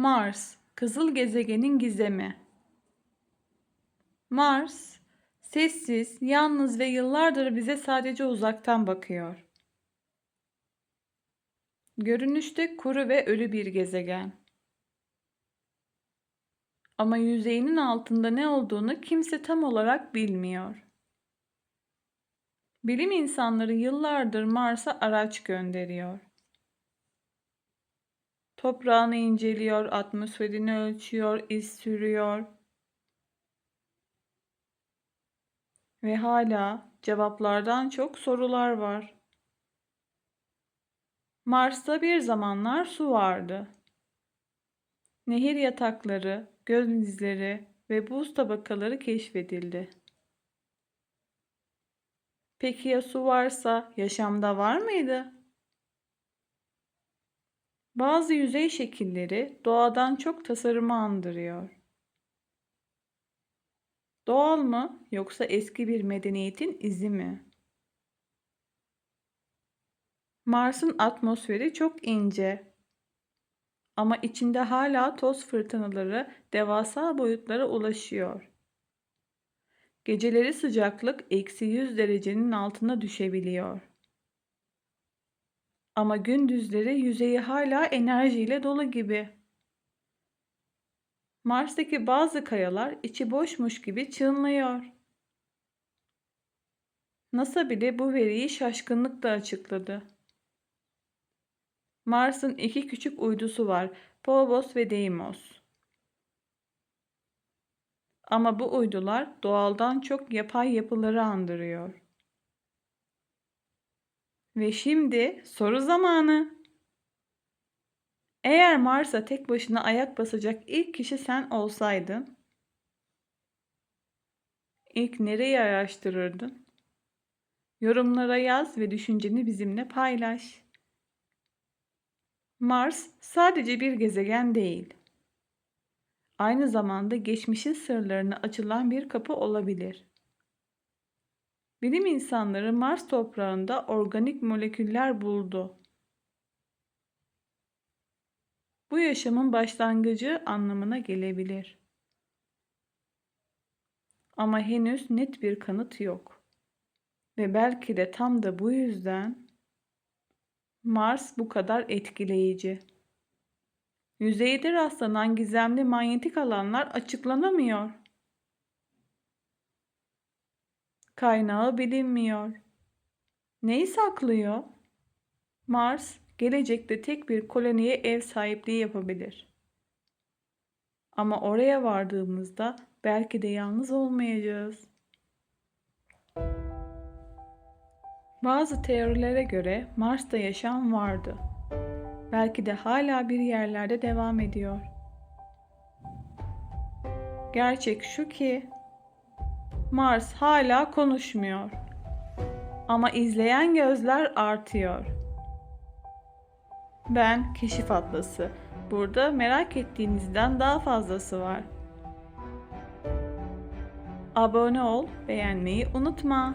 Mars, kızıl gezegenin gizemi. Mars, sessiz, yalnız ve yıllardır bize sadece uzaktan bakıyor. Görünüşte kuru ve ölü bir gezegen. Ama yüzeyinin altında ne olduğunu kimse tam olarak bilmiyor. Bilim insanları yıllardır Mars'a araç gönderiyor. Toprağını inceliyor, atmosferini ölçüyor, iz sürüyor. Ve hala cevaplardan çok sorular var. Mars'ta bir zamanlar su vardı. Nehir yatakları, göl izleri ve buz tabakaları keşfedildi. Peki ya su varsa yaşamda var mıydı? Bazı yüzey şekilleri doğadan çok tasarımı andırıyor. Doğal mı yoksa eski bir medeniyetin izi mi? Mars'ın atmosferi çok ince. Ama içinde hala toz fırtınaları devasa boyutlara ulaşıyor. Geceleri sıcaklık eksi 100 derecenin altına düşebiliyor. Ama gündüzleri yüzeyi hala enerjiyle dolu gibi. Mars'taki bazı kayalar içi boşmuş gibi çınlıyor. NASA bile bu veriyi şaşkınlıkla açıkladı. Mars'ın iki küçük uydusu var, Phobos ve Deimos. Ama bu uydular doğaldan çok yapay yapıları andırıyor. Ve şimdi soru zamanı. Eğer Mars'a tek başına ayak basacak ilk kişi sen olsaydın, ilk nereyi araştırırdın? Yorumlara yaz ve düşünceni bizimle paylaş. Mars sadece bir gezegen değil. Aynı zamanda geçmişin sırlarına açılan bir kapı olabilir. Bilim insanları Mars toprağında organik moleküller buldu. Bu yaşamın başlangıcı anlamına gelebilir. Ama henüz net bir kanıt yok. Ve belki de tam da bu yüzden Mars bu kadar etkileyici. Yüzeyde rastlanan gizemli manyetik alanlar açıklanamıyor. Kaynağı bilinmiyor. Neyi saklıyor? Mars gelecekte tek bir koloniye ev sahipliği yapabilir. Ama oraya vardığımızda belki de yalnız olmayacağız. Bazı teorilere göre Mars'ta yaşam vardı. Belki de hala bir yerlerde devam ediyor. Gerçek şu ki Mars hala konuşmuyor. Ama izleyen gözler artıyor. Ben Keşif Atlası. Burada merak ettiğinizden daha fazlası var. Abone ol, beğenmeyi unutma.